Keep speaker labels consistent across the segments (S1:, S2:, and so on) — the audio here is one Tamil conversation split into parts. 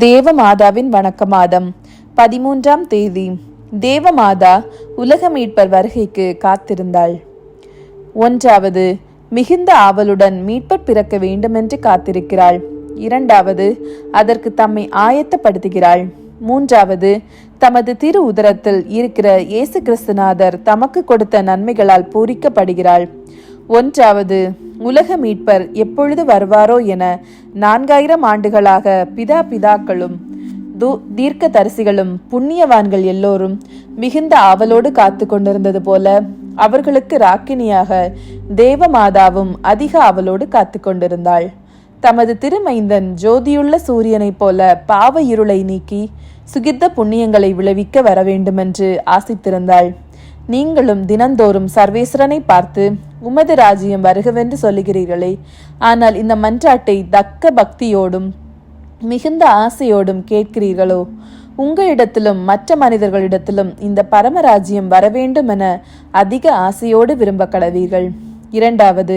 S1: தேவமாதாவின் வணக்க மாதம் பதிமூன்றாம் தேதி. தேவமாதா உலக மீட்பர் வருகைக்கு காத்திருந்தாள். ஒன்றாவது மிகுந்த ஆவலுடன் மீட்பர் பிறக்க வேண்டுமென்று காத்திருக்கிறாள். இரண்டாவது அதற்கு தம்மை ஆயத்தப்படுத்துகிறாள். மூன்றாவது தமது திரு உதரத்தில் இருக்கிற இயேசு கிறிஸ்துநாதர் தமக்கு கொடுத்த நன்மைகளால் பூரிக்கப்படுகிறாள். ஒன்றாவது உலக மீட்பர் எப்பொழுது வருவாரோ என நான்காயிரம் ஆண்டுகளாக பிதா பிதாக்களும் தூ தீர்க்க தரிசிகளும் புண்ணியவான்கள் எல்லோரும் மிகுந்த ஆவலோடு காத்து கொண்டிருந்தது போல அவர்களுக்கு ராக்கினியாக தேவமாதாவும் அதிக ஆவலோடு காத்து கொண்டிருந்தாள். தமது திருமைந்தன் ஜோதியுள்ள சூரியனைப் போல பாவ இருளை நீக்கி சுகித்த புண்ணியங்களை விளைவிக்க வர வேண்டுமென்று ஆசித்திருந்தாள். நீங்களும் தினந்தோறும் சர்வேஸ்வரனை பார்த்து உமது ராஜ்யம் வருகவென்று சொல்லுகிறீர்களே. ஆனால் இந்த மன்றாட்டை தக்க பக்தியோடும் மிகுந்த ஆசையோடும் கேட்கிறீர்களோ? உங்களிடத்திலும் மற்ற மனிதர்களிடத்திலும் இந்த பரமராஜ்யம் வரவேண்டும் என அதிக ஆசையோடு விரும்ப கடவீர்கள் இரண்டாவது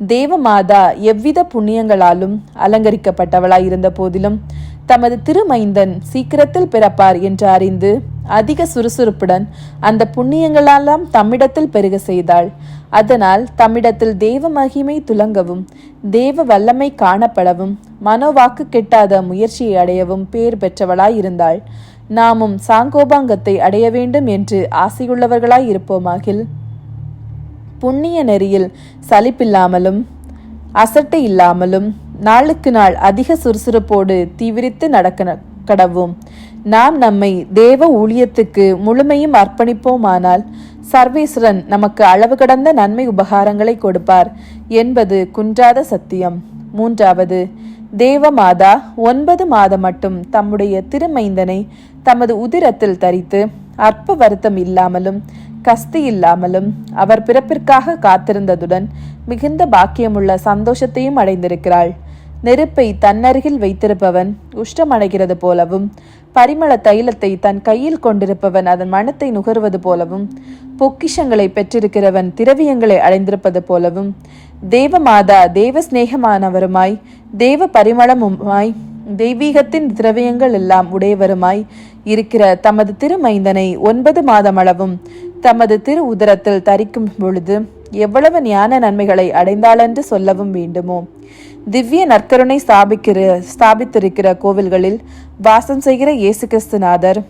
S1: தேவமாதா எவ்வித புண்ணியங்களாலும் அலங்கரிக்கப்பட்டவளாய் இருந்த போதிலும் தமது திருமைந்தன் சீக்கிரத்தில் பிறப்பார் என்று அறிந்து அதிக சுறுசுறுப்புடன் அந்த புண்ணியங்களெல்லாம் தம்மிடத்தில் பெருக செய்தாள். அதனால் தம்மிடத்தில் தேவ மகிமை துலங்கவும் தேவ வல்லமை காணப்படவும் மனோவாக்கு கெட்டாத முயற்சியை அடையவும் பேர் பெற்றவளாய் இருந்தாள் நாமும் சாங்கோபாங்கத்தை அடைய வேண்டும் என்று ஆசையுள்ளவர்களாய் இருப்போமாகில் புண்ணிய நெறியில் சலிப்பில்லாமலும் அசட்டை இல்லாமலும் நாளுக்கு நாள் அதிக சுறுசுறுப்போடு தீவிரித்து நடக்க கடவும். நாம் நம்மை தேவ ஊழியத்துக்கு முழுமையும் அர்ப்பணிப்போமானால் சர்வேஸ்வரன் நமக்கு அளவு கடந்த நன்மை உபகாரங்களை கொடுப்பார் என்பது குன்றாத சத்தியம். மூன்றாவது தேவமாதா ஒன்பது மாதம் மட்டும் தம்முடைய திருமைந்தனை தமது உதிரத்தில் தரித்து அற்ப வருத்தம் இல்லாமலும் கஸ்தி இல்லாமலும் அவர் பிறப்பிற்காக காத்திருந்ததுடன் மிகுந்த பாக்கியமுள்ள சந்தோஷத்தையும் அடைந்திருக்கிறாள். நெருப்பை தன்னருகில் வைத்திருப்பவன் உஷ்டமடைகிறது போலவும் பரிமள தைலத்தை தன் கையில் கொண்டிருப்பவன் அதன் மனத்தை நுகர்வது போலவும் பொக்கிஷங்களை பெற்றிருக்கிறவன் திரவியங்களை அடைந்திருப்பது போலவும் தேவமாதா தேவ சிநேகமானவருமாய் தேவ பரிமளமுமாய் தெய்வீகத்தின் திரவியங்கள் எல்லாம் உடையவருமாய் இருக்கிற தமது திருமைந்தனை ஒன்பது மாதமளவும் தமது திரு உதரத்தில் தரிக்கும் பொழுது எவ்வளவு ஞான நன்மைகளை அடைந்தாளென்று சொல்லவும் வேண்டுமோ. திவ்ய நற்கருணை ஸ்தாபிக்கிற ஸ்தாபித்திருக்கிற கோவில்களில் வாசம் செய்கிற இயேசு கிறிஸ்துநாதர்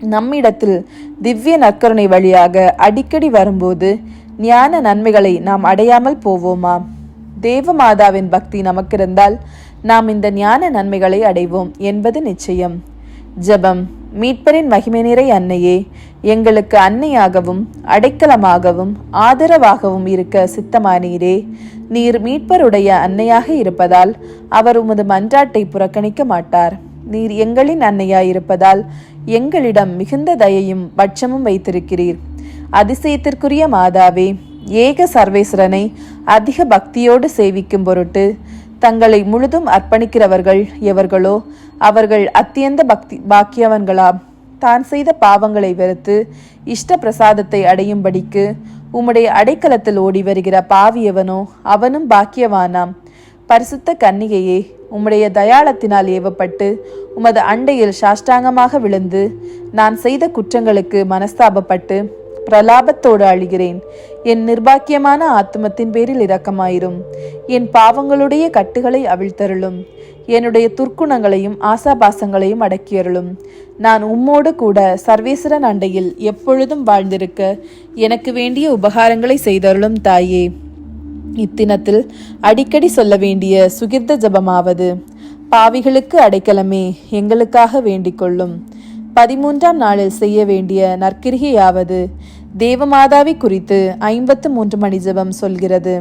S1: நம்மிடத்தில் திவ்ய நற்கருணை வழியாக அடிக்கடி வரும்போது ஞான நன்மைகளை நாம் அடையாமல் போவோமா? தேவமாதாவின் பக்தி நமக்கிருந்தால் நாம் இந்த ஞான நன்மைகளை அடைவோம் என்பது நிச்சயம். ஜெபம். மீட்பரின் மகிமை நிறை அன்னையே எங்களுக்கு அன்னையாகவும் அடைக்கலமாகவும் ஆதரவாகவும் இருக்க சித்தமானீரே. நீர் மீட்பருடைய அன்னையாக இருப்பதால் அவர் உமது மன்றாட்டை புறக்கணிக்க மாட்டார். நீர் எங்களின் அன்னையாய் இருப்பதால் எங்களிடம் மிகுந்த தயையும் பட்சமும் வைத்திருக்கிறீர். அதிசயத்திற்குரிய மாதாவே ஏக சர்வேஸ்வரனை அதிக பக்தியோடு சேவிக்கும் பொருட்டு தங்களை முழுதும் அர்ப்பணிக்கிறவர்கள் எவர்களோ அவர்கள் அத்தியந்த பக்தி பாக்கியவன்களாம். தான் செய்த பாவங்களை வெறுத்து இஷ்ட பிரசாதத்தை அடையும்படிக்கு உம்முடைய அடைக்கலத்தில் ஓடி வருகிற பாவியவனோ அவனும் பாக்கியவானாம். பரிசுத்த கன்னிகையே உம்முடைய தயாளத்தினால் ஏவப்பட்டு உமது அண்டையில் சாஷ்டாங்கமாக விழுந்து நான் செய்த குற்றங்களுக்கு மனஸ்தாபப்பட்டு பிரலாபத்தோடு அழுகிறேன். என் நிர்பாக்கியமான ஆத்மத்தின் பேரில் இரக்கமாயிரும். என் பாவங்களுடைய கட்டுகளை அவிழ்த்தருளும். என்னுடைய துர்க்குணங்களையும் ஆசாபாசங்களையும் அடக்கியருளும். நான் உம்மோடு கூட சர்வேஸ்வரன் அண்டையில் எப்பொழுதும் வாழ்ந்திருக்க எனக்கு வேண்டிய உபகாரங்களை செய்தருளும் தாயே. இத்தினத்தில் அடிக்கடி சொல்ல வேண்டிய சுகிர்த ஜபமாவது. பாவிகளுக்கு அடைக்கலமே எங்களுக்காக வேண்டிக் கொள்ளும். பதிமூன்றாம் நாளில் செய்ய வேண்டிய நற்கிரிகையாவது. தேவமாதாவை குறித்து ஐம்பத்து மூன்று மணி ஜெபம் சொல்கிறது.